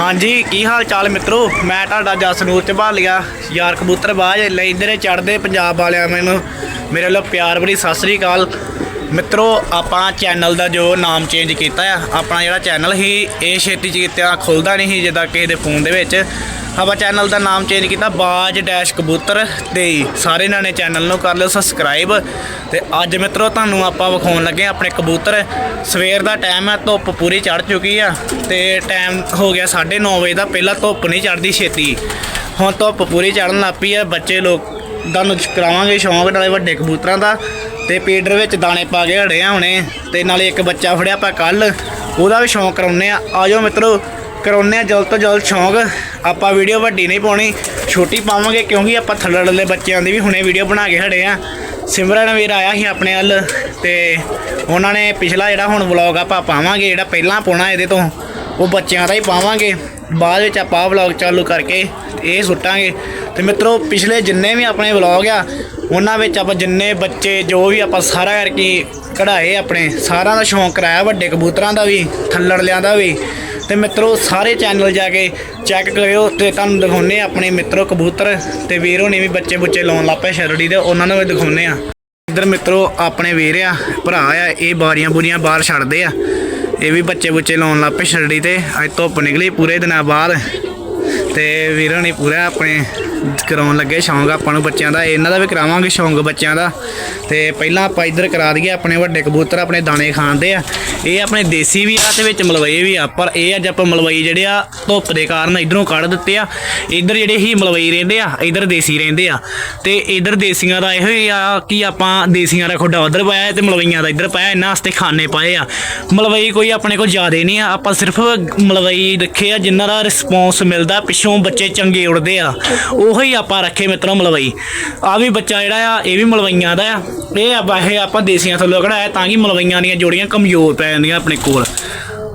ਹਾਂਜੀ, ਕੀ ਹਾਲ ਚਾਲ ਮਿੱਤਰੋ? ਮੈਂ ਤੁਹਾਡਾ ਜਸਨੂਰ ਝਬਾਲੀਆ, ਯਾਰ ਕਬੂਤਰ ਬਾਜ ਲੈਂਦੇ ਚੜਦੇ ਪੰਜਾਬ ਵਾਲਿਆਂ ਮੈਨੂੰ। ਮੇਰੇ ਵੱਲੋਂ ਪਿਆਰ ਭਰੀ ਸਤਿ ਸ੍ਰੀ ਅਕਾਲ। ਮਿੱਤਰੋ, ਆਪਾਂ ਚੈਨਲ ਦਾ ਜੋ ਨਾਮ ਚੇਂਜ ਕੀਤਾ ਆ, ਆਪਣਾ ਜਿਹੜਾ ਚੈਨਲ ਸੀ, ਇਹ ਛੇਤੀ ਚ ਕੀਤਾ ਖੁੱਲਦਾ ਨਹੀਂ ਸੀ, ਜਿੱਦਾਂ ਕਿਸੇ ਦੇ ਫੋਨ ਦੇ ਵਿੱਚ। ਆਪਾਂ ਚੈਨਲ ਦਾ ਨਾਮ ਚੇਂਜ ਕੀਤਾ ਬਾਜ ਡੈਸ਼ ਕਬੂਤਰ ਤੇ ਸਾਰੇ ਇਹਨਾਂ ਨੇ ਚੈਨਲ ਨੂੰ ਕਰ ਲਿਓ ਸਬਸਕ੍ਰਾਈਬ ਤੇ ਅੱਜ ਮਿੱਤਰੋ ਤੁਹਾਨੂੰ ਆਪਾਂ ਵਿਖਾਉਣ ਲੱਗੇ ਹਾਂ ਆਪਣੇ ਕਬੂਤਰ। ਸਵੇਰ ਦਾ ਟਾਈਮ ਹੈ, ਧੁੱਪ ਪੂਰੀ ਚੜ ਚੁੱਕੀ ਆ ਤੇ ਟਾਈਮ ਹੋ ਗਿਆ 9:30 ਵਜੇ ਦਾ, ਪਹਿਲਾਂ ਧੁੱਪ ਨਹੀਂ ਚੜਦੀ ਛੇਤੀ। ਹੁਣ ਧੁੱਪ ਪੂਰੀ ਚੜਨ ਲੱਗ ਪਈ ਆ, ਬੱਚੇ ਲੋਕ ਤੁਹਾਨੂੰ ਕਰਾਵਾਂਗੇ ਸ਼ੌਂਕ ਨਾਲੇ ਵੱਡੇ ਕਬੂਤਰਾਂ ਦਾ। ਤੇ ਪੀਡਰ ਵਿੱਚ ਦਾਣੇ ਪਾ ਕੇ ਹੜੇ ਆ ਹੁਣੇ ਤੇ ਨਾਲੇ ਇੱਕ ਬੱਚਾ ਫੜਿਆ ਆਪਾਂ ਕੱਲ ਉਹਦਾ ਵੀ ਸ਼ੌਂਕ ਕਰਾਉਨੇ ਆ ਆਜੋ ਮਿੱਤਰੋ ਕਰਾਉਂਦੇ ਆ ਜਲਦ ਤੋਂ ਜਲਦ ਸ਼ੌਂਕ। ਆਪਾਂ ਵੀਡੀਓ ਵੱਡੀ ਨਹੀਂ ਪਾਉਣੀ, ਛੋਟੀ ਪਾਵਾਂਗੇ ਕਿਉਂਕਿ ਆਪਾਂ ਥੱਲੜਲੇ ਬੱਚਿਆਂ ਦੀ ਵੀ ਹੁਣੇ ਵੀਡੀਓ ਬਣਾ ਕੇ ਹੜੇ ਆ ਸਿਮਰਨ ਵੀਰ ਆਇਆ ਸੀ ਆਪਣੇ ਵੱਲ ਤੇ ਉਹਨਾਂ ਨੇ ਪਿਛਲਾ ਜਿਹੜਾ ਹੁਣ ਵਲੌਗ ਆਪਾਂ ਪਾਵਾਂਗੇ, ਜਿਹੜਾ ਪਹਿਲਾਂ ਪਾਉਣਾ ਇਹਦੇ ਤੋਂ, ਉਹ ਬੱਚਿਆਂ ਦਾ ਹੀ ਪਾਵਾਂਗੇ। ਬਾਅਦ ਵਿੱਚ ਆਪਾਂ ਵਲੌਗ ਚਾਲੂ ਕਰਕੇ ਇਹ ਸੁੱਟਾਂਗੇ। ਤੇ ਮਿੱਤਰੋ, ਪਿਛਲੇ ਜਿੰਨੇ ਵੀ ਆਪਣੇ ਵਲੌਗ ਆ, ਉਹਨਾਂ ਵਿੱਚ ਆਪਾਂ ਜਿੰਨੇ ਬੱਚੇ, ਜੋ ਵੀ ਆਪਾਂ ਸਾਰਾ ਕਰਕੇ ਕਢਾਏ ਆਪਣੇ, ਸਾਰਿਆਂ ਦਾ ਸ਼ੌਂਕ ਕਰਾਇਆ, ਵੱਡੇ ਕਬੂਤਰਾਂ ਦਾ ਵੀ ਥੱਲੜਲਿਆਂ ਦਾ ਵੀ। ਤੇ ਮਿੱਤਰੋ, ਸਾਰੇ ਚੈਨਲ ਜਾ ਕੇ ਚੈੱਕ ਕਰਿਓ ਤੇ ਤੁਹਾਨੂੰ ਦਿਖਾਉਨੇ ਆ ਆਪਣੇ ਮਿੱਤਰੋ ਕਬੂਤਰ ਤੇ ਵੀਰੋ ਨੇ ਵੀ ਬੱਚੇ ਬੁੱਚੇ ਲਾਉਣ ਲੱਪੇ ਸ਼ਰੜੀ ਦੇ, ਉਹਨਾਂ ਨੂੰ ਵੀ ਦਿਖਾਉਨੇ ਆ ਇੱਧਰ ਮਿੱਤਰੋ, ਆਪਣੇ ਵੀਰ ਆ, ਭਰਾ ਆ, ਇਹ ਬਾਰੀਆਂ ਬੁਰੀਆਂ ਬਾਹਰ ਛੱਡਦੇ ਆ। ਇਹ ਵੀ ਬੱਚੇ ਬੁੱਚੇ ਲਾਉਣ ਲੱਪੇ ਸ਼ਰੜੀ ਤੇ ਅੱਜ ਧੁੱਪ ਨਿਕਲੀ ਪੂਰੇ ਦਿਨਾਂ ਬਾਅਦ ਤੇ ਵੀਰਾਂ ਨੇ ਪੂਰਾ ਆਪਣੇ ਕਰਾਉਣ ਲੱਗੇ ਸ਼ੌਂਕ ਆਪਾਂ ਨੂੰ ਬੱਚਿਆਂ ਦਾ। ਇਹਨਾਂ ਦਾ ਵੀ ਕਰਾਵਾਂਗੇ ਸ਼ੌਂਕ ਬੱਚਿਆਂ ਦਾ। ਤੇ ਪਹਿਲਾਂ ਆਪਾਂ ਇੱਧਰ ਕਰਾ ਦਈਏ, ਆਪਣੇ ਵੱਡੇ ਕਬੂਤਰ, ਆਪਣੇ ਦਾਣੇ ਖਾਂਦੇ ਆ। ਇਹ ਆਪਣੇ ਦੇਸੀ ਵੀ ਆ ਤੇ ਵਿੱਚ ਮਲਵਈ ਵੀ ਆ। ਪਰ ਇਹ ਅੱਜ ਆਪਾਂ ਮਲਵਈ ਜਿਹੜੇ ਆ, ਧੁੱਪ ਦੇ ਕਾਰਨ ਇਧਰੋਂ ਕੱਢ ਦਿੱਤੇ ਆ। ਇੱਧਰ ਜਿਹੜੇ ਹੀ ਮਲਵਈ ਰਹਿੰਦੇ ਆ, ਇੱਧਰ ਦੇਸੀ ਰਹਿੰਦੇ ਆ। ਤੇ ਇੱਧਰ ਦੇਸੀਆਂ ਦਾ ਇਹੋ ਹੀ ਆ ਕਿ ਆਪਾਂ ਦੇਸੀਆਂ ਦਾ ਖੁੱਡਾ ਉਧਰ ਪਾਇਆ ਤੇ ਮਲਵਈਆਂ ਦਾ ਇੱਧਰ ਪਾਇਆ। ਇਹਨਾਂ ਵਾਸਤੇ ਖਾਨੇ ਪਾਏ ਆ। ਮਲਵਈ ਕੋਈ ਆਪਣੇ ਕੋਲ ਜ਼ਿਆਦੇ ਨਹੀਂ ਆ। ਆਪਾਂ ਸਿਰਫ ਮਲਵਈ ਰੱਖੇ ਆ, ਜਿਨ੍ਹਾਂ ਦਾ ਰਿਸਪੌਂਸ ਮਿਲਦਾ, ਪਿੱਛੋਂ ਬੱਚੇ ਚੰਗੇ ਉੜਦੇ ਆ। ਉਹ ਉਹੀ ਆਪਾਂ ਰੱਖੇ ਮਿੱਤਰੋ ਮਲਵਈ। ਆ ਵੀ ਬੱਚਾ ਜਿਹੜਾ ਆ, ਇਹ ਵੀ ਮਲਵਈਆਂ ਦਾ ਆ। ਇਹ ਆ ਇਹ ਆਪਾਂ ਦੇਸੀਆਂ ਥੱਲੋਂ ਕਢਾਇਆ ਤਾਂ ਕਿ ਮਲਵਈਆਂ ਦੀਆਂ ਜੋੜੀਆਂ ਕਮਜ਼ੋਰ ਪੈ ਜਾਂਦੀਆਂ ਆਪਣੇ ਕੋਲ।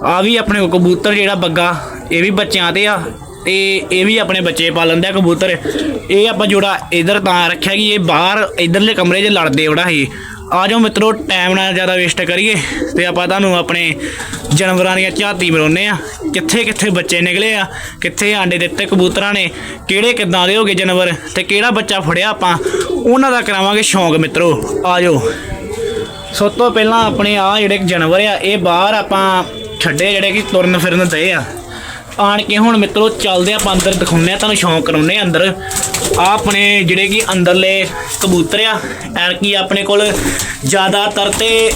ਆ ਵੀ ਆਪਣੇ ਕੋਲ ਕਬੂਤਰ ਜਿਹੜਾ ਬੱਗਾ, ਇਹ ਵੀ ਬੱਚਿਆਂ ਤੇ ਆ। ਤੇ ਇਹ ਵੀ ਆਪਣੇ ਬੱਚੇ ਪਾਲਣ ਦਾ ਕਬੂਤਰ। ਇਹ ਆਪਾਂ ਜੋੜਾ ਇਧਰ ਤਾਂ ਰੱਖਿਆ ਕਿ ਇਹ ਬਾਹਰ ਇਧਰਲੇ ਕਮਰੇ 'ਚ ਲੜਦੇ ਉਹੜਾ ਸੀ ਆ ਜਾਓ ਮਿੱਤਰੋ ਟਾਈਮ ਨਾਲ ਜ਼ਿਆਦਾ ਵੇਸਟ ਕਰੀਏ ਤੇ ਆਪਾਂ ਤੁਹਾਨੂੰ ਆਪਣੇ ਜਾਨਵਰਾਂ ਦੀਆਂ ਝਾਤੀ ਮਰਾਉਨੇ ਆ ਕਿੱਥੇ ਕਿੱਥੇ ਬੱਚੇ ਨਿਕਲੇ ਆ, ਕਿੱਥੇ ਆਂਡੇ ਦਿੱਤੇ ਕਬੂਤਰਾਂ ਨੇ, ਕਿਹੜੇ ਕਿੱਦਾਂ ਦੇ ਹੋਗੇ ਜਾਨਵਰ ਤੇ ਕਿਹੜਾ ਬੱਚਾ ਫੜਿਆ ਆਪਾਂ, ਉਹਨਾਂ ਦਾ ਕਰਾਵਾਂਗੇ ਸ਼ੌਂਕ ਮਿੱਤਰੋ। ਆ ਜਾਓ ਸਭ ਤੋਂ ਪਹਿਲਾਂ ਆਪਣੇ ਆ ਜਿਹੜੇ ਜਾਨਵਰ ਆ, ਇਹ ਬਾਹਰ ਆਪਾਂ ਛੱਡੇ ਜਿਹੜੇ ਕਿ ਤੁਰਨ ਫਿਰਨ ਦੇ ਆ। ਆਣ ਕੇ ਹੁਣ ਮਿੱਤਰੋ ਚੱਲਦੇ ਆਪਾਂ ਅੰਦਰ, ਦਿਖਾਉਂਦੇ ਆ ਤੁਹਾਨੂੰ ਸ਼ੌਂਕ ਕਰਾਉਂਦੇ ਆ ਅੰਦਰ। ਆ ਆਪਣੇ ਜਿਹੜੇ ਕਿ ਅੰਦਰਲੇ ਕਬੂਤਰ ਆ ਐਰ ਕੀ ਆਪਣੇ ਕੋਲ ਜ਼ਿਆਦਾਤਰ ਤੇ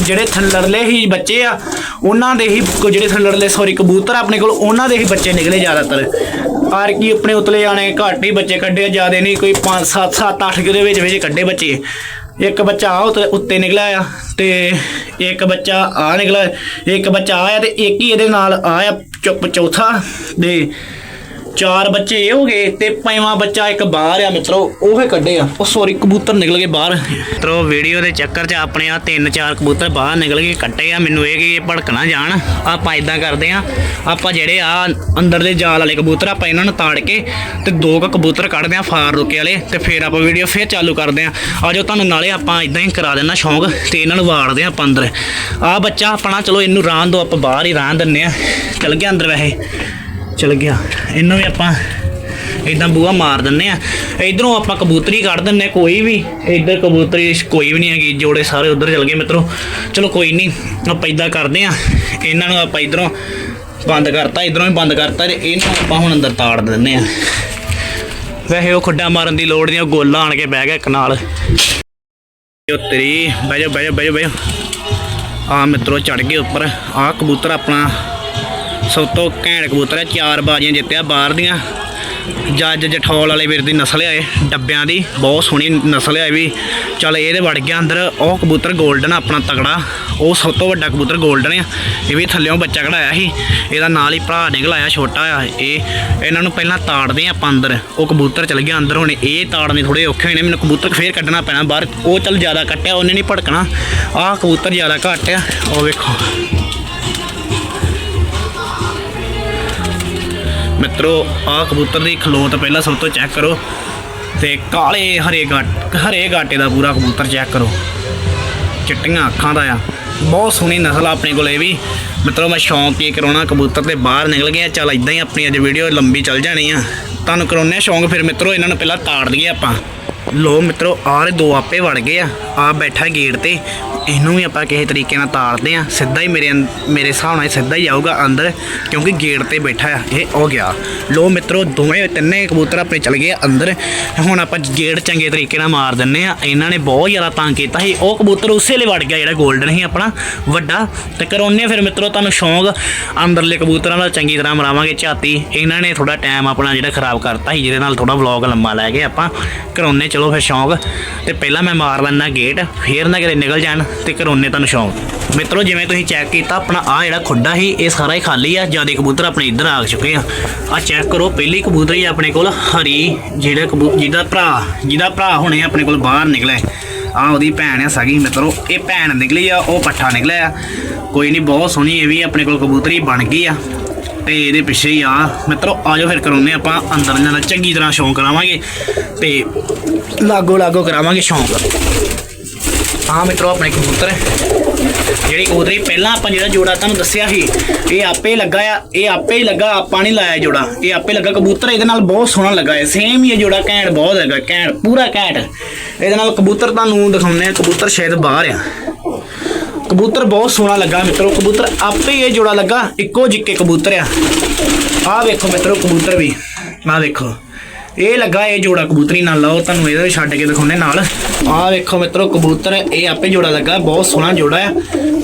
ਜਿਹੜੇ ਥੱਲੜਲੇ ਹੀ ਬੱਚੇ ਆ, ਉਹਨਾਂ ਦੇ ਹੀ ਜਿਹੜੇ ਥੱਲੜਲੇ ਸੌਰੀ ਕਬੂਤਰ ਆ ਆਪਣੇ ਕੋਲ, ਉਹਨਾਂ ਦੇ ਹੀ ਬੱਚੇ ਨਿਕਲੇ ਜ਼ਿਆਦਾਤਰ। ਆਰ ਕੀ ਆਪਣੇ ਉਤਲੇ ਜਾਣੇ ਘੱਟ ਹੀ ਬੱਚੇ ਕੱਢੇ ਜਿਆਦੇ ਨਹੀਂ ਕੋਈ 5 7 7 8 ਦੇ ਵਿੱਚ ਵਿੱਚ ਕੱਢੇ ਬੱਚੇ। ਇੱਕ ਬੱਚਾ ਆ ਉੱਤੇ ਉੱਤੇ ਨਿਕਲਿਆ ਆ ਤੇ ਇੱਕ ਬੱਚਾ ਆ ਨਿਕਲਿਆ, ਇੱਕ ਬੱਚਾ ਆਇਆ ਤੇ ਇੱਕ ਹੀ ਇਹਦੇ ਨਾਲ ਆ ਆ ਚੁੱਪ ਚੌਥਾ ਤੇ ਚਾਰ ਬੱਚੇ ਇਹ ਹੋ ਗਏ ਤੇ ਪੰਜਵਾਂ ਬੱਚਾ ਇੱਕ ਬਾਹਰ ਆ ਮਿੱਤਰੋ, ਉਹ ਕੱਢੇ ਆ। ਉਹ ਸੌਰੀ ਕਬੂਤਰ ਨਿਕਲ ਗਏ ਬਾਹਰ। ਮਿੱਤਰੋ ਵੀਡੀਓ ਦੇ ਚੱਕਰ 'ਚ ਆਪਣੇ ਆ ਤਿੰਨ ਚਾਰ ਕਬੂਤਰ ਬਾਹਰ ਨਿਕਲ ਗਏ, ਕੱਟੇ ਆ। ਮੈਨੂੰ ਇਹ ਕਿ ਇਹ ਭੜਕਣਾ ਜਾਣ। ਆਪਾਂ ਇਦਾਂ ਕਰਦੇ ਆ, ਆਪਾਂ ਜਿਹੜੇ ਆ ਅੰਦਰ ਦੇ ਜਾਲ ਵਾਲੇ ਕਬੂਤਰ ਆਪਾਂ ਇਹਨਾਂ ਨੂੰ ਤਾੜ ਕੇ ਤੇ ਦੋ ਕੁ ਕਬੂਤਰ ਕੱਢਦੇ ਆ ਫਾਰ ਰੁਕੇ ਵਾਲੇ ਤੇ ਫਿਰ ਆਪਾਂ ਵੀਡੀਓ ਫਿਰ ਚਾਲੂ ਕਰਦੇ ਆ। ਆਜੋ ਤੁਹਾਨੂੰ ਨਾਲੇ ਆਪਾਂ ਇਦਾਂ ਹੀ ਕਰਾ ਦੇਣਾ ਸ਼ੌਂਕ ਤੇ ਇਹਨਾਂ ਨੂੰ ਵਾੜਦੇ ਆ ਆਪਾਂ ਅੰਦਰ। ਆ ਬੱਚਾ ਆਪਣਾ, ਚਲੋ, ਇਹਨੂੰ ਰਾਣ ਦੋ, ਆਪਾਂ ਬਾਹਰ ਹੀ ਰਾਣ ਦਿੰਨੇ ਆ। ਚਲ ਗਿਆ ਅੰਦਰ ਵੈਸੇ। ਚਲ ਗਿਆ। ਇਹਨੂੰ ਵੀ ਆਪਾਂ ਇਦਾਂ ਬੂਆ ਮਾਰ ਦਿੰਨੇ ਆ। ਇਧਰੋਂ ਆਪਾਂ ਕਬੂਤਰੀ ਕੱਢ ਦਿੰਨੇ ਕੋਈ ਵੀ। ਇਧਰ ਕਬੂਤਰੀ ਕੋਈ ਵੀ ਨਹੀਂ ਹੈਗੀ, ਜੋੜੇ ਸਾਰੇ ਉਧਰ ਚਲ ਗਏ ਮਿੱਤਰੋ। ਚਲੋ ਕੋਈ ਨਹੀਂ, ਆਪਾਂ ਇਦਾਂ ਕਰਦੇ ਆ। ਇਹਨਾਂ ਨੂੰ ਆਪਾਂ ਇਧਰੋਂ ਬੰਦ ਕਰਤਾ, ਇਧਰੋਂ ਵੀ ਬੰਦ ਕਰਤਾ ਤੇ ਇਹਨੂੰ ਆਪਾਂ ਹੁਣ ਅੰਦਰ ਤਾੜ ਦਿੰਨੇ ਆ। ਵੈਸੇ ਉਹ ਖੁੱਡਾ ਮਾਰਨ ਦੀ ਲੋੜ ਨਹੀਂ, ਉਹ ਗੋਲਾ ਆਣ ਕੇ ਬਹਿ ਗਿਆ ਇੱਕ ਨਾਲ। ਉਹ ਬਹਿ ਜਾ ਬਹਿ ਜਾ ਬਹਿ ਜਾ ਬਹਿ ਜਾ। ਆ ਮਿੱਤਰੋ ਚੜ ਗਏ ਉੱਪਰ। ਆ ਕਬੂਤਰ ਆਪਣਾ ਸਭ ਤੋਂ ਘੈਂਟ ਕਬੂਤਰ ਹੈ, ਚਾਰ ਬਾਜ਼ੀਆਂ ਜਿੱਤਿਆ ਬਾਹਰ ਦੀਆਂ। ਜੱਜ ਜਠੌਲ ਵਾਲੇ ਵੀਰ ਦੀ ਨਸਲ ਹੈ ਡੱਬਿਆਂ ਦੀ, ਬਹੁਤ ਸੋਹਣੀ ਨਸਲ ਹੈ ਇਹ ਵੀ। ਚਲ ਇਹਦੇ ਵੜ ਗਿਆ ਅੰਦਰ, ਉਹ ਕਬੂਤਰ 골ਡਨ ਆਪਣਾ ਤਗੜਾ। ਉਹ ਸਭ ਤੋਂ ਵੱਡਾ ਕਬੂਤਰ 골ਡਨ ਆ। ਇਹ ਵੀ ਥੱਲਿਓਂ ਬੱਚਾ ਕਢਾਇਆ ਸੀ। ਇਹਦਾ ਨਾਲ ਹੀ ਭਰਾ ਨਿਕਲ ਆਇਆ ਛੋਟਾ ਆ ਇਹ। ਇਹਨਾਂ ਨੂੰ ਪਹਿਲਾਂ ਤਾੜਦੇ ਆ ਆਪਾਂ ਅੰਦਰ। ਉਹ ਕਬੂਤਰ ਚਲ ਗਿਆ ਅੰਦਰ ਹੁਣ। ਇਹ ਤਾੜਨੇ ਥੋੜੇ ਔਖੇ ਹੋਏ ਨੇ ਮੈਨੂੰ ਕਬੂਤਰ ਫੇਰ ਕੱਢਣਾ ਪੈਣਾ ਬਾਹਰ। ਉਹ ਚਲ ਜ਼ਿਆਦਾ ਕੱਟਿਆ ਉਹਨੇ ਨਹੀਂ ਭੜਕਣਾ। ਆਹ ਕਬੂਤਰ ਜ਼ਿਆਦਾ ਘੱਟ ਆ। ਉਹ ਵੇਖੋ। ਮਿੱਤਰੋ ਆਹ ਕਬੂਤਰ ਦੀ ਖਲੋਤ ਪਹਿਲਾਂ ਸਭ ਤੋਂ ਚੈੱਕ ਕਰੋ ਤੇ ਕਾਲੇ ਹਰੇ ਗਾਟ ਹਰੇ ਗਾਟੇ ਦਾ ਪੂਰਾ ਕਬੂਤਰ ਚੈੱਕ ਕਰੋ। ਚਿੱਟੀਆਂ ਅੱਖਾਂ ਦਾ ਆ। ਬਹੁਤ ਸੋਹਣੀ ਨਸਲ ਆ ਆਪਣੇ ਕੋਲ ਇਹ ਵੀ। ਮਿੱਤਰੋ, ਮੈਂ ਸ਼ੌਂਕ ਕੀ ਕਰਾਉਣਾ ਕਬੂਤਰ ਤੇ ਬਾਹਰ ਨਿਕਲ ਗਿਆ। ਚੱਲ ਇਦਾਂ ਹੀ ਆਪਣੀ ਅੱਜ ਵੀਡੀਓ ਲੰਬੀ ਚੱਲ ਜਾਣੀ ਆ। ਤੁਹਾਨੂੰ ਕਰਾਉਣੇ ਆ ਸ਼ੌਂਕ, ਫਿਰ ਮਿੱਤਰੋ, ਇਹਨਾਂ ਨੂੰ ਪਹਿਲਾਂ ਤਾੜ ਲਈਏ ਆਪਾਂ। ਲੋ ਮਿੱਤਰੋ, ਆਹ ਦੋ ਆਪੇ ਵੜ ਗਏ ਆ। ਆ ਬੈਠਾ ਗੇਟ ਤੇ। ਇਹਨੂੰ ਵੀ ਆਪਾਂ ਕਿਸੇ ਤਰੀਕੇ ਨਾਲ ਤਾਰਦੇ ਆ। ਸਿੱਧਾ ਹੀ ਮੇਰੇ ਅੰਦ- ਮੇਰੇ ਹਿਸਾਬ ਨਾਲ ਸਿੱਧਾ ਹੀ ਆਊਗਾ ਅੰਦਰ, ਕਿਉਂਕਿ ਗੇਟ ਤੇ ਬੈਠਾ ਆ। ਇਹ ਹੋ ਗਿਆ। ਲੋ ਮਿੱਤਰੋ, ਦੋਵੇਂ, ਤਿੰਨੇ ਕਬੂਤਰ ਆਪਣੇ ਚਲ ਗਏ ਅੰਦਰ। ਹੁਣ ਆਪਾਂ ਗੇਟ ਚੰਗੇ ਤਰੀਕੇ ਨਾਲ ਮਾਰ ਦਿੰਨੇ ਆ। ਇਹਨਾਂ ਨੇ ਬਹੁਤ ਜ਼ਿਆਦਾ ਤੰਗ ਕੀਤਾ ਸੀ। ਉਹ ਕਬੂਤਰ ਉਸੇ ਲਈ ਵੜ ਗਿਆ, ਜਿਹੜਾ 골ਡਨ ਸੀ ਆਪਣਾ, ਵੱਡਾ। ਤੇ ਕਰਾਉਨੇ ਫਿਰ ਮਿੱਤਰੋ, ਤੁਹਾਨੂੰ ਸ਼ੌਂਕ ਅੰਦਰਲੇ ਕਬੂਤਰਾਂ ਦਾ ਚੰਗੀ ਤਰ੍ਹਾਂ ਮਰਾਵਾਂਗੇ ਝਾਤੀ। ਇਹਨਾਂ ਨੇ ਥੋੜਾ ਟਾਈਮ ਆਪਣਾ ਜਿਹੜਾ ਖਰਾਬ ਕਰਤਾ ਸੀ, ਜਿਹਦੇ ਨਾਲ ਥੋੜਾ ਵਲੌਗ ਲੰਮਾ ਲੈ ਗਏ ਆਪਾਂ। ਕਰਾਉਨੇ ਚਲੋ ਫਿਰ ਸ਼ੌਂਕ। ਤੇ ਪਹਿਲਾਂ ਮੈਂ ਮਾਰ ਲੈਣਾ ਗੇਟ ਫੇਰ ਨਾ ਕਿਤੇ ਨਿਕਲ ਜਾਣ ਤੇ ਕਰਾਉਨੇ ਤੁਹਾਨੂੰ ਸ਼ੌਂਕ। ਮਿੱਤਰੋ, ਜਿਵੇਂ ਤੁਸੀਂ ਚੈੱਕ ਕੀਤਾ, ਆਪਣਾ ਆ ਜਿਹੜਾ ਖੁੱਡਾ ਸੀ, ਇਹ ਸਾਰਾ ਹੀ ਖਾਲੀ ਆ ਜ਼ਿਆਦਾ ਕਬੂਤਰ ਆਪਣੇ ਇੱਧਰ ਆ ਚੁੱਕੇ ਆ। ਆ ਚੈੱਕ ਕਰੋ, ਪਹਿਲੀ ਕਬੂਤਰ ਆਪਣੇ ਕੋਲ, ਹਰੀ, ਜਿਹੜਾ ਕਬੂ, ਜਿਹਦਾ ਭਰਾ ਜਿਹਦਾ ਭਰਾ ਹੁਣੇ ਆਪਣੇ ਕੋਲ ਬਾਹਰ ਨਿਕਲਿਆ। ਆ ਉਹਦੀ ਭੈਣ ਆ ਸਗੀ, ਮਿੱਤਰੋ, ਇਹ ਭੈਣ ਨਿਕਲੀ ਆ, ਉਹ ਪੱਠਾ ਨਿਕਲਿਆ ਆ। ਕੋਈ ਨਹੀਂ ਬਹੁਤ ਸੋਹਣੀ ਇਹ ਵੀ ਆਪਣੇ ਕੋਲ ਕਬੂਤਰੀ ਬਣ ਗਈ ਆ। ਤੇ ਇਹਦੇ ਪਿੱਛੇ ਹੀ ਆ। ਮਿੱਤਰੋ, ਆਜੋ ਫਿਰ ਕਰਾਉਨੇ ਆਪਾਂ ਅੰਦਰ ਇਹਨਾਂ ਚੰਗੀ ਤਰ੍ਹਾਂ ਸ਼ੌਂਕ ਕਰਾਵਾਂਗੇ ਤੇ ਲਾਗੋ ਲਾਗੋ ਕਰਾਵਾਂਗੇ ਸ਼ੌਂਕ ਆ ਮਿੱਤਰੋ, ਆਪਣੇ ਕਬੂਤਰ। ਜਿਹੜੀ ਕਬੂਤਰੀ, ਪਹਿਲਾਂ ਆਪਾਂ ਜਿਹੜਾ ਜੋੜਾ ਤੁਹਾਨੂੰ ਦੱਸਿਆ ਸੀ, ਇਹ ਆਪੇ ਲੱਗਾ ਆ, ਇਹ ਆਪੇ ਹੀ ਲੱਗਾ, ਆਪਾਂ ਨਹੀਂ ਲਾਇਆ ਜੋੜਾ। ਇਹ ਆਪੇ ਲੱਗਾ ਕਬੂਤਰ, ਇਹਦੇ ਨਾਲ ਬਹੁਤ ਸੋਹਣਾ ਲੱਗਾ ਹੈ ਸੇਮ ਹੀ ਇਹ ਜੋੜਾ, ਘੈਂਟ ਬਹੁਤ ਹੈਗਾ, ਘੈਂਟ, ਪੂਰਾ ਘੈਂਟ। ਇਹਦੇ ਨਾਲ ਕਬੂਤਰ ਤੁਹਾਨੂੰ ਦਿਖਾਉਂਦੇ ਆ ਕਬੂਤਰ ਸ਼ਾਇਦ ਬਾਹਰ ਆ। ਕਬੂਤਰ ਬਹੁਤ ਸੋਹਣਾ ਲੱਗਾ ਮਿੱਤਰੋ, ਕਬੂਤਰ ਆਪੇ ਹੀ ਇਹ ਜੋੜਾ ਲੱਗਾ, ਇੱਕੋ ਜਿੱਕੇ ਕਬੂਤਰ ਆ। ਆਹ ਵੇਖੋ ਮਿੱਤਰੋ, ਕਬੂਤਰ ਵੀ। ਆਹ ਵੇਖੋ। ਇਹ ਲੱਗਾ ਇਹ ਜੋੜਾ ਕਬੂਤਰੀ ਨਾਲ ਲਾਓ, ਤੁਹਾਨੂੰ ਇਹਦੇ ਛੱਡ ਕੇ ਦਿਖਾਉਣੇ ਨਾਲ। ਆਹ ਵੇਖੋ ਮਿੱਤਰੋ, ਕਬੂਤਰ, ਇਹ ਆਪੇ ਜੋੜਾ ਲੱਗਾ, ਬਹੁਤ ਸੋਹਣਾ ਜੋੜਾ ਆ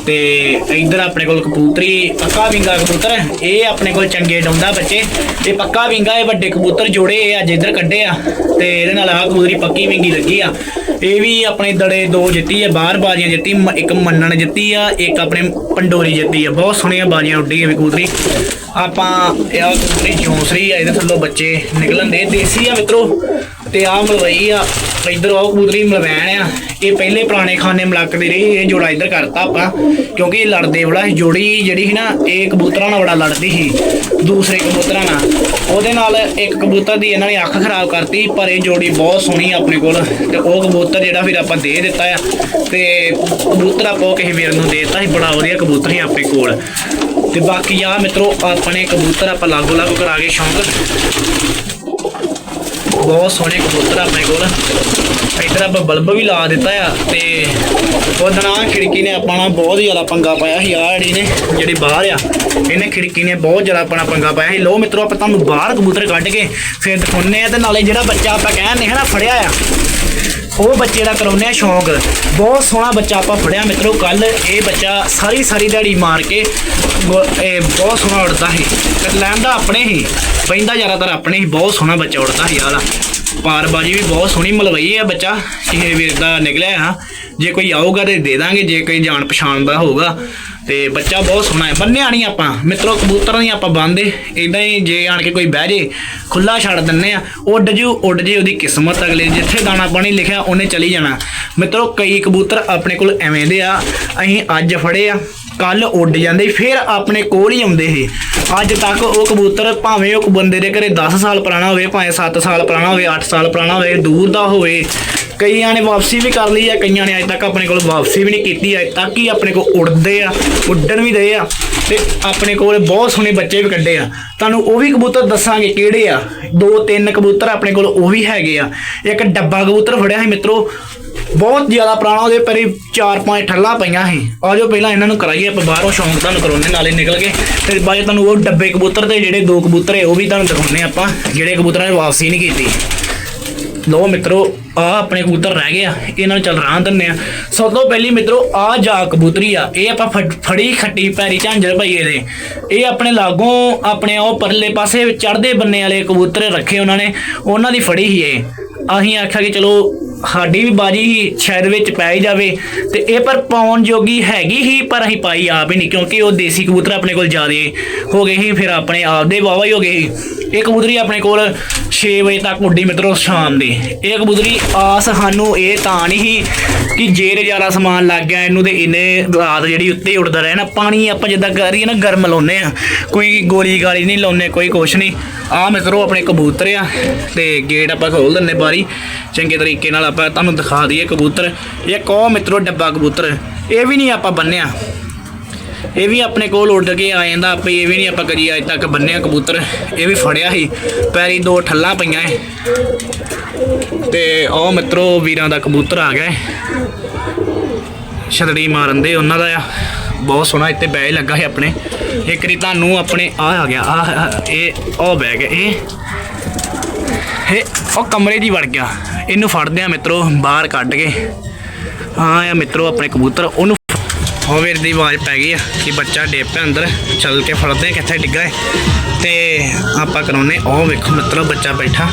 ਤੇ ਇੱਧਰ ਆਪਣੇ ਕੋਲ ਕਬੂਤਰੀ, ਪੱਕਾ ਵਿੰਗਾ ਕਬੂਤਰ ਇਹ ਆਪਣੇ ਕੋਲ ਚੰਗੇ ਡਾਉਂਦਾ ਬੱਚੇ। ਇਹ ਪੱਕਾ ਵਿੰਗਾ, ਇਹ ਵੱਡੇ ਕਬੂਤਰ ਜੋੜੇ, ਇਹ ਅੱਜ ਇੱਧਰ ਕੱਢੇ ਆ। ਤੇ ਇਹਦੇ ਨਾਲ ਆਹ ਕਬੂਤਰੀ ਪੱਕੀ ਵਿੰਗੀ ਲੱਗੀ ਆ। ਇਹ ਵੀ ਆਪਣੇ ਦੜੇ ਦੋ ਜਿੱਤੀ ਆ, ਬਾਹਰ ਬਾਜ਼ੀਆਂ ਜਿੱਤੀ, ਮ- ਇੱਕ ਮੰਨਣ ਜਿੱਤੀ ਆ, ਇੱਕ ਆਪਣੇ ਪੰਡੋਰੀ ਜਿੱਤੀ ਆ। ਬਹੁਤ ਸੋਹਣੀਆਂ ਬਾਜ਼ੀਆਂ ਉੱਡੀ ਵੀ ਕਬੂਤਰੀ। ਆਪਾਂ, ਇਹ ਆਹ ਕਬੂਤਰੀ ਜੌਂਸਰੀ ਆ, ਇਹਦੇ ਥੱਲੋਂ ਬੱਚੇ ਨਿਕਲਣ ਦੇ ਦੇਸੀ ਆ ਮਿੱਤਰੋ, ਤੇ ਆਹ ਮਲਵਈ ਆ, ਇੱਧਰ ਆਹ ਕਬੂਤਰੀ ਮਲਵੈਣ ਆ। ਇਹ ਪਹਿਲੇ ਪੁਰਾਣੇ ਖਾਨੇ ਮਲਕਦੇ ਰਹੀ ਇਹ ਜੋੜਾ ਇੱਧਰ ਕਰਤਾ ਆਪਾਂ, ਕਿਉਂਕਿ ਇਹ ਲੜਦੇ ਬੜਾ ਜੋੜੀ ਜਿਹੜੀ ਸੀ ਨਾ, ਇਹ ਕਬੂਤਰਾਂ ਨਾਲ ਬੜਾ ਲੜਦੀ ਸੀ, ਦੂਸਰੇ ਕਬੂਤਰਾਂ ਨਾਲ। ਉਹਦੇ ਨਾਲ ਇੱਕ ਕਬੂਤਰ ਦੀ ਇਹਨਾਂ ਨੇ ਅੱਖ ਖਰਾਬ ਕਰਤੀ, ਪਰ ਇਹ ਜੋੜੀ ਬਹੁਤ ਸੋਹਣੀ ਆ ਆਪਣੇ ਕੋਲ। ਤੇ ਉਹ ਕਬੂਤਰ ਜਿਹੜਾ ਫਿਰ ਆਪਾਂ ਦੇ ਦਿੱਤਾ ਆ, ਤੇ ਕਬੂਤਰ ਆਪਾਂ ਉਹ ਕਿਸੇ ਵੀਰ ਨੂੰ ਦੇ ਦਿੱਤਾ ਸੀ, ਬੜਾ ਵਧੀਆ ਕਬੂਤਰ ਸੀ ਆਪਣੇ ਕੋਲ। ਤੇ ਬਾਕੀ ਆ ਮਿੱਤਰੋ, ਆਪਣੇ ਕਬੂਤਰ ਆਪਾਂ ਲਾਗੋ ਲਾਗੋ ਕਰਾ ਕੇ ਸ਼ੌਂਕ। ਬਹੁਤ ਸੋਹਣੇ ਕਬੂਤਰ ਆ ਆਪਣੇ ਕੋਲ। ਇੱਧਰ ਆਪਾਂ ਬਲਬ ਵੀ ਲਾ ਦਿੱਤਾ ਆ ਤੇ ਉਹਦਣਾ ਖਿੜਕੀ ਨੇ ਆਪਾਂ ਬਹੁਤ ਜ਼ਿਆਦਾ ਪੰਗਾ ਪਾਇਆ ਸੀ ਆ ਜਿਹੜੀ ਨੇ ਜਿਹੜੀ ਬਾਹਰ ਆ, ਇਹਨੇ ਖਿੜਕੀ ਨੇ ਬਹੁਤ ਜ਼ਿਆਦਾ ਆਪਣਾ ਪੰਗਾ ਪਾਇਆ ਸੀ। ਲੋ ਮਿੱਤਰੋ, ਆਪਾਂ ਤੁਹਾਨੂੰ ਬਾਹਰ ਕਬੂਤਰ ਕੱਢ ਕੇ ਫਿਰ ਦਿਖਾਉਨੇ ਆ ਤੇ ਨਾਲੇ ਜਿਹੜਾ ਬੱਚਾ ਆਪਾਂ ਕਹਿੰਦੇ ਹਾਂ ਨਾ, ਫੜਿਆ ਆ ਉਹ ਬੱਚੇ ਦਾ ਕਰਾਉਂਦੇ ਆ ਸ਼ੌਂਕ। ਬਹੁਤ ਸੋਹਣਾ ਬੱਚਾ ਆਪਾਂ ਫੜਿਆ ਮਿੱਤਰੋ ਕੱਲ ਇਹ ਬੱਚਾ ਸਾਰੀ ਸਾਰੀ ਦਿਹਾੜੀ ਮਾਰ ਕੇ ਗੋ- ਇਹ ਬਹੁਤ ਸੋਹਣਾ ਉੜਦਾ ਸੀ। ਲੈਣ ਦਾ ਆਪਣੇ ਹੀ ਪੈਂਦਾ ਜ਼ਿਆਦਾਤਰ ਆਪਣੇ ਹੀ ਬਹੁਤ ਸੋਹਣਾ ਬੱਚਾ ਉੜਦਾ ਸੀ ਆਲਾ ਪਾਰਬਾਜੀ ਵੀ ਬਹੁਤ ਸੋਹਣੀ ਮਲਵਈ ਆ ਬੱਚਾ ਇਹ ਵੀਰ ਦਾ ਨਿਕਲਿਆ ਆ। ਜੇ ਕੋਈ ਆਊਗਾ ਤੇ ਦੇ ਦਾਂਗੇ, ਜੇ ਕੋਈ ਜਾਣ ਪਛਾਣ ਦਾ ਹੋਊਗਾ। ਤੇ ਬੱਚਾ ਬਹੁਤ ਸੋਹਣਾ ਹੈ। ਬੰਨਿਆ ਨਹੀਂ ਆਪਾਂ। ਮਿੱਤਰੋ, ਕਬੂਤਰਾਂ ਨਹੀਂ ਆਪਾਂ ਬੰਨਦੇ ਇਦਾਂ ਹੀ ਜੇ ਆਣ ਕੇ ਕੋਈ ਬਹਿ ਜੇ ਖੁੱਲਾ ਛੱਡ ਦਿੰਨੇ ਆ। ਉੱਡ ਜੂ, ਉੱਡ ਜੇ ਉਹਦੀ ਕਿਸਮਤ ਅਗਲੇ ਜਿੱਥੇ ਦਾਣਾ ਪਾਣੀ ਲਿਖਿਆ, ਉਹਨੇ ਚਲੀ ਜਾਣਾ। ਮਿੱਤਰੋ, ਕਈ ਕਬੂਤਰ ਆਪਣੇ ਕੋਲ ਐਵੇਂ ਦੇ ਆ। ਅਸੀਂ ਅੱਜ ਫੜੇ ਆ ਕੱਲ ਉੱਡ ਜਾਂਦੇ, ਫਿਰ ਆਪਣੇ ਕੋਲ ਹੀ ਆਉਂਦੇ ਸੀ ਅੱਜ ਤੱਕ ਉਹ ਕਬੂਤਰ ਭਾਵੇਂ ਉਹ ਬੰਦੇ ਦੇ ਘਰੇ 10 ਸਾਲ ਪੁਰਾਣਾ ਹੋਵੇ, ਭਾਵੇਂ 7 ਸਾਲ ਪੁਰਾਣਾ ਹੋਵੇ 8 ਸਾਲ ਪੁਰਾਣਾ ਹੋਵੇ, ਦੂਰ ਦਾ ਹੋਵੇ ਕਈਆਂ ਨੇ ਵਾਪਸੀ ਵੀ ਕਰ ਲਈ ਆ, ਕਈਆਂ ਨੇ ਅਜੇ ਤੱਕ ਆਪਣੇ ਕੋਲ ਵਾਪਸੀ ਵੀ ਨਹੀਂ ਕੀਤੀ, ਅਜੇ ਤੱਕ ਹੀ ਆਪਣੇ ਕੋਲ ਉੱਡਦੇ ਆ, ਉੱਡਣ ਵੀ ਰਹੇ ਆ ਤੇ ਆਪਣੇ ਕੋਲ ਬਹੁਤ ਸੋਹਣੇ ਬੱਚੇ ਵੀ ਕੱਢੇ ਆ। ਤੁਹਾਨੂੰ ਉਹ ਵੀ ਕਬੂਤਰ ਦੱਸਾਂਗੇ ਕਿਹੜੇ ਆ। ਦੋ ਤਿੰਨ ਕਬੂਤਰ ਆਪਣੇ ਕੋਲ ਉਹ ਵੀ ਹੈਗੇ ਆ। ਇੱਕ ਡੱਬਾ ਕਬੂਤਰ ਫੜਿਆ ਸੀ ਮਿੱਤਰੋ, ਬਹੁਤ ਜ਼ਿਆਦਾ ਪੁਰਾਣਾ ਉਹਦੇ ਪਰੇ ਚਾਰ ਪੰਜ ਠੱਲਾ ਪਈਆਂ ਸੀ। ਆਜੋ ਪਹਿਲਾਂ ਇਹਨਾਂ ਨੂੰ ਕਰਾਈਏ ਆਪਾਂ ਬਾਹਰੋਂ ਸ਼ੌਂਕ ਤੁਹਾਨੂੰ ਕਰਾਉਣੇ ਨਾਲੇ ਨਿਕਲ ਕੇ ਤੇ ਬਾਅਦ ਤੁਹਾਨੂੰ ਉਹ ਡੱਬੇ ਕਬੂਤਰ ਤੇ ਜਿਹੜੇ ਦੋ ਕਬੂਤਰ ਹੈ ਉਹ ਵੀ ਤੁਹਾਨੂੰ ਦਿਖਾਉਣੇ ਆਪਾਂ, ਜਿਹੜੇ ਕਬੂਤਰਾਂ ਨੇ ਵਾਪਸੀ ਨਹੀਂ ਕੀਤੀ। ਲੋ ਮਿੱਤਰੋ, ਆ ਆਪਣੇ ਕਬੂਤਰ ਰਹਿ ਗਏ ਆ, ਇਹਨਾਂ ਨੂੰ ਚੱਲ ਰਾਂ ਦਿੰਨੇ ਆ। ਸਭ ਤੋਂ ਪਹਿਲੀ ਮਿੱਤਰੋ, ਆ ਜਾ ਕਬੂਤਰੀ ਆ, ਇਹ ਆਪਾਂ ਫੜੀ ਖੱਟੀ ਪੈਰੀ ਝਾਂਜਰ ਭਈਏ ਦੇ। ਇਹ ਆਪਣੇ ਲਾਗੋਂ ਆਪਣੇ ਉਹ ਪਰਲੇ ਪਾਸੇ ਚੜਦੇ ਬੰਨੇ ਵਾਲੇ ਕਬੂਤਰ ਰੱਖੇ ਉਹਨਾਂ ਨੇ, ਉਹਨਾਂ ਦੀ ਫੜੀ ਹੀ ਇਹ। ਅਸੀਂ ਆਖਿਆ ਕਿ ਚਲੋ ਸਾਡੀ ਵੀ ਬਾਜੀ ਹੀ ਸ਼ਾਇਦ ਵਿੱਚ ਪੈ ਹੀ ਜਾਵੇ ਤੇ ਇਹ ਪਰ ਪਾਉਣ ਜੋਗੀ ਹੈਗੀ ਹੀ, ਪਰ ਅਸੀਂ ਪਾਈ ਆਪ ਹੀ ਨਹੀਂ, ਕਿਉਂਕਿ ਉਹ ਦੇਸੀ ਕਬੂਤਰ ਆਪਣੇ ਕੋਲ ਜ਼ਿਆਦੇ ਹੋ ਗਏ ਸੀ, ਫਿਰ ਆਪਣੇ ਆਪ ਦੇ ਵਾਵਾ ਹੀ ਹੋ ਗਏ ਸੀ। ਇਹ ਕਬੂਤਰੀ ਆਪਣੇ ਕੋਲ 6 ਵਜੇ ਤੱਕ ਉੱਡੀ ਮਿੱਤਰੋ ਸ਼ਾਮ ਦੀ। ਇਹ ਕਬੂਤਰੀ ਆਸ ਸਾਨੂੰ ਇਹ ਤਾਂ ਨਹੀਂ ਸੀ ਕਿ ਜੇਰ ਜ਼ਿਆਦਾ ਸਮਾਨ ਲੱਗ ਗਿਆ, ਇਹਨੂੰ ਤੇ ਇਹਨੇ ਰਾਤ ਜਿਹੜੀ ਉੱਤੇ ਉੱਡਦਾ ਰਹੇ ਨਾ ਪਾਣੀ ਆਪਾਂ ਜਿੱਦਾਂ ਕਰੀਏ ਨਾ, ਗਰਮ ਲਾਉਨੇ ਆ ਕੋਈ ਗੋਲੀ ਗਾਲੀ ਨਹੀਂ ਲਾਉਨੇ ਕੋਈ ਕੁਛ ਨਹੀਂ। ਆ ਮਿੱਤਰੋ ਆਪਣੇ ਕਬੂਤਰ ਆ, ਤੇ ਗੇਟ ਆਪਾਂ ਖੋਲ ਦਿੰਨੇ ਬਾਰੀ। ਚੰਗੇ ਤਰੀਕੇ ਨਾਲ ਆਪਾਂ ਤੁਹਾਨੂੰ ਦਿਖਾ ਦਈਏ ਕਬੂਤਰ। ਇੱਕ ਉਹ ਮਿੱਤਰੋ, ਡੱਬਾ ਕਬੂਤਰ। ਇਹ ਵੀ ਨਹੀਂ ਆਪਾਂ ਬੰਨਿਆ। ਇਹ ਵੀ ਆਪਣੇ ਕੋਲ ਉੱਡ ਕੇ ਆ ਜਾਂਦਾ। ਆਪੇ ਇਹ ਵੀ ਨਹੀਂ ਆਪਾਂ ਕਦੀ ਅਜੇ ਤੱਕ ਬੰਨਿਆ ਕਬੂਤਰ। ਇਹ ਵੀ ਫੜਿਆ ਸੀ। ਪੈਰੀ ਦੋ ਠੱਲਾਂ ਪਈਆਂ ਏ ਤੇ ਉਹ ਮਿੱਤਰੋ, ਵੀਰਾਂ ਦਾ ਕਬੂਤਰ ਆ ਗਿਆ ਛਤੜੀ ਮਾਰਨ ਦੇ ਉਹਨਾਂ ਦਾ ਆ। ਬਹੁਤ ਸੋਹਣਾ ਇੱਥੇ ਬੈਗ ਲੱਗਾ ਹੈ ਆਪਣੇ। ਇੱਕ ਰੀ ਤੁਹਾਨੂੰ ਆਪਣੇ ਆ ਆ ਗਿਆ ਆ ਇਹ ਉਹ ਬੈਗ ਇਹ ਇਹ ਉਹ ਕਮਰੇ 'ਚ ਹੀ ਵੜ ਗਿਆ। ਇਹਨੂੰ ਫੜਦੇ ਆ ਮਿੱਤਰੋ, ਬਾਹਰ ਕੱਢ ਕੇ। ਹਾਂ ਆ ਮਿੱਤਰੋ ਆਪਣੇ ਕਬੂਤਰ, ਉਹਨੂੰ ਉਹ ਵੀਰ ਦੀ ਆਵਾਜ਼ ਪੈ ਗਈ ਆ ਕਿ ਬੱਚਾ ਡੇਪ ਪਿਆ ਅੰਦਰ। ਚੱਲ ਕੇ ਫੜਦੇ ਆ, ਕਿੱਥੇ ਡਿੱਗਾ ਹੈ ਤੇ ਆਪਾਂ ਕਰਾਉਨੇ ਉਹ ਵੇਖੋ ਮਿੱਤਰੋ, ਬੱਚਾ ਬੈਠਾ।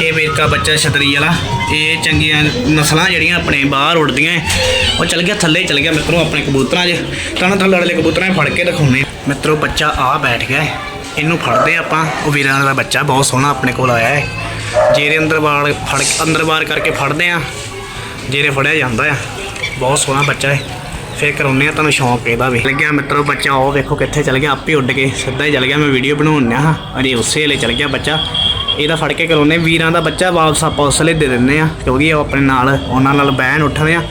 ਇਹ ਵੇਰਕਾ ਬੱਚਾ ਛਤਰੀ ਵਾਲਾ। ਇਹ ਚੰਗੀਆਂ ਨਸਲਾਂ ਜਿਹੜੀਆਂ ਆਪਣੇ ਬਾਹਰ ਉੱਡਦੀਆਂ ਹੈ। ਉਹ ਚੱਲ ਗਿਆ, ਥੱਲੇ ਚਲ ਗਿਆ ਮਿੱਤਰੋ ਆਪਣੇ ਕਬੂਤਰਾਂ 'ਚ। ਤੁਹਾਨੂੰ ਥੱਲੇ ਵਾਲੇ ਕਬੂਤਰਾਂ 'ਚ ਫੜ ਕੇ ਦਿਖਾਉਨੇ ਮਿੱਤਰੋ, ਬੱਚਾ ਆ ਬੈਠ ਗਿਆ ਹੈ। ਇਹਨੂੰ ਫੜਦੇ ਆ ਆਪਾਂ। ਉਹ ਵੀਰਾਂ ਦਾ ਬੱਚਾ ਬਹੁਤ ਸੋਹਣਾ ਆਪਣੇ ਕੋਲ ਆਇਆ ਹੈ ਜੇਰੇ ਅੰਦਰ ਬਾੜ ਫੜ ਅੰਦਰ ਬਾਹਰ ਕਰਕੇ ਫੜਦੇ ਆ। ਜੇਰੇ ਫੜਿਆ ਜਾਂਦਾ ਆ। ਬਹੁਤ ਸੋਹਣਾ ਬੱਚਾ ਹੈ ਫੇਰ ਕਰਾਉਨੇ ਆ ਤੁਹਾਨੂੰ ਸ਼ੌਂਕ ਇਹਦਾ ਵੀ। ਲੱਗਿਆ ਮਿੱਤਰੋ ਬੱਚਾ, ਉਹ ਵੇਖੋ ਕਿੱਥੇ ਚਲ ਗਿਆ, ਆਪੇ ਉੱਡ ਕੇ ਸਿੱਧਾ ਹੀ ਚਲ ਗਿਆ। ਮੈਂ ਵੀਡੀਓ ਬਣਾਉਣ ਹਾਂ। ਅਰੇ ਉਸੇ ਵੇਲੇ ਚਲ ਗਿਆ ਬੱਚਾ। ਇਹਦਾ ਫੜ ਕੇ ਕਰਾਉਨੇ ਵੀਰਾਂ ਦਾ ਬੱਚਾ ਵਾਪਸ ਆਪਾਂ ਉਸ ਵੇਲੇ ਦੇ ਦਿੰਨੇ ਆ। ਕਿਉਂਕਿ ਉਹ ਆਪਣੇ ਨਾਲ, ਉਹਨਾਂ ਨਾਲ ਬਹਿਣ ਉੱਠਦੇ ਆ।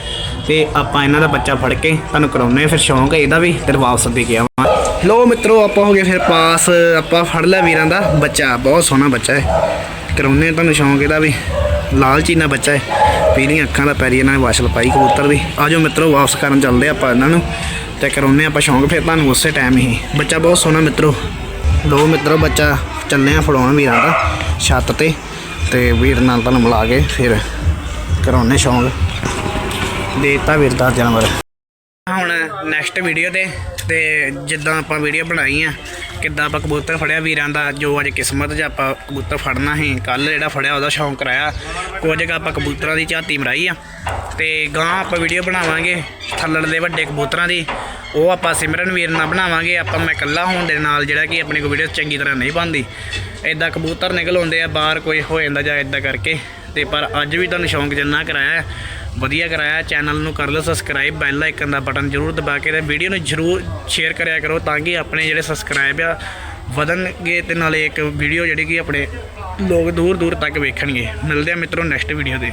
ਤੇ ਆਪਾਂ ਇਹਨਾਂ ਦਾ ਬੱਚਾ ਫੜ ਕੇ ਤੁਹਾਨੂੰ ਕਰਾਉਨੇ ਆ। ਫਿਰ ਸ਼ੌਂਕ ਹੈ ਇਹਦਾ ਵੀ ਤੇ ਵਾਪਸ ਦੇ ਗਿਆ ਆਵਾਂ ਲੋ ਮਿੱਤਰੋ, ਆਪਾਂ ਹੋ ਗਏ ਫਿਰ ਪਾਸ। ਆਪਾਂ ਫੜ ਲਿਆ ਵੀਰਾਂ ਦਾ ਬੱਚਾ। ਬਹੁਤ ਸੋਹਣਾ ਬੱਚਾ ਹੈ ਕਰਾਉਨੇ ਆ। ਤੁਹਾਨੂੰ ਸ਼ੌਂਕ ਇਹਦਾ ਵੀ ਲਾਲ ਚੀਨਾ ਬੱਚਾ ਹੈ ਪੀਲੀਆਂ ਅੱਖਾਂ ਦਾ ਪੈਰੀ ਇਹਨਾਂ ਨੇ ਵਾਸ਼ਲ ਪਾਈ ਕਬੂਤਰ ਦੀ। ਆਜੋ ਮਿੱਤਰੋ, ਵਾਪਸ ਕਰਨ ਚੱਲਦੇ ਆਪਾਂ ਇਹਨਾਂ ਨੂੰ ਤੇ ਕਰਾਉਨੇ ਆਪਾਂ ਸ਼ੌਂਕ, ਫਿਰ ਤੁਹਾਨੂੰ ਉਸੇ ਟਾਈਮ ਹੀ। ਬੱਚਾ ਬਹੁਤ ਸੋਹਣਾ ਮਿੱਤਰੋ। ਲੋ ਮਿੱਤਰੋ, ਬੱਚਾ ਚੱਲੇ ਆ ਫੜਾਉਣ ਵੀਰਾਂ ਦਾ ਛੱਤ ਤੇ ਤੇ ਵੀਰ ਨਾਲ ਤੁਹਾਨੂੰ ਮਿਲਾ ਕੇ ਫਿਰ ਕਰਾਉਨੇ ਸ਼ੌਂਕ। ਦੇਤਾ ਵੀਰ ਦਾ ਜਾਨਵਰ। ਹੁਣ ਨੈਕਸਟ ਵੀਡੀਓ ਤੇ ਤੇ ਜਿੱਦਾਂ ਆਪਾਂ ਵੀਡੀਓ ਬਣਾਈ ਆ, ਕਿੱਦਾਂ ਆਪਾਂ ਕਬੂਤਰ ਫੜਿਆ ਵੀਰਾਂ ਦਾ, ਜੋ ਅੱਜ ਕਿਸਮਤ 'ਚ ਆਪਾਂ ਕਬੂਤਰ ਫੜਨਾ ਸੀ ਕੱਲ ਜਿਹੜਾ ਫੜਿਆ ਉਹਦਾ ਸ਼ੌਂਕ ਕਰਾਇਆ ਕੁਝ ਕੁ ਆਪਾਂ ਕਬੂਤਰਾਂ ਦੀ ਝਾਤੀ ਮਰਾਈ ਆ, ਤੇ ਗਾਂ ਆਪਾਂ ਵੀਡੀਓ ਬਣਾਵਾਂਗੇ, ਥੱਲੜ ਦੇ ਵੱਡੇ ਕਬੂਤਰਾਂ ਦੀ। ਉਹ ਆਪਾਂ ਸਿਮਰਨ ਵੀਰ ਨਾਲ ਬਣਾਵਾਂਗੇ, ਆਪਾਂ ਮੈਂ ਇਕੱਲਾ ਹੋਣ ਦੇ ਨਾਲ ਜਿਹੜਾ ਕਿ ਆਪਣੀ ਕੋ ਵੀਡੀਓ ਚੰਗੀ ਤਰ੍ਹਾਂ ਨਹੀਂ ਬਣਦੀ। ਇਦਾਂ ਕਬੂਤਰ ਨਿਕਲ ਆਉਂਦੇ ਆ, ਬਾਹਰ ਕੋਈ ਹੋ ਜਾਂਦਾ ਜਾਂ ਇਦਾਂ ਕਰਕੇ। ਤੇ ਪਰ ਅੱਜ ਵੀ ਤੁਹਾਨੂੰ ਸ਼ੌਂਕ ਜਿੰਨਾ ਕਰਾਇਆ, ਵਧੀਆ ਕਰਾਇਆ ਚੈਨਲ ਨੂੰ ਕਰ ਲਓ ਸਬਸਕ੍ਰਾਈਬ ਬੈਲ ਆਈਕਨ ਦਾ ਬਟਨ ਜ਼ਰੂਰ ਦਬਾ ਕੇ ਤੇ ਵੀਡੀਓ ਨੂੰ ਜ਼ਰੂਰ ਸ਼ੇਅਰ ਕਰਿਆ ਕਰੋ ਤਾਂ ਕਿ ਆਪਣੇ ਜਿਹੜੇ ਸਬਸਕ੍ਰਾਈਬ ਆ ਵਧਣਗੇ ਤੇ ਨਾਲੇ ਇੱਕ ਵੀਡੀਓ ਜਿਹੜੀ ਕਿ ਆਪਣੇ ਲੋਕ ਦੂਰ ਦੂਰ ਤੱਕ ਵੇਖਣਗੇ। ਮਿਲਦੇ ਆ ਮਿੱਤਰੋ ਨੈਕਸਟ ਵੀਡੀਓ ਤੇ।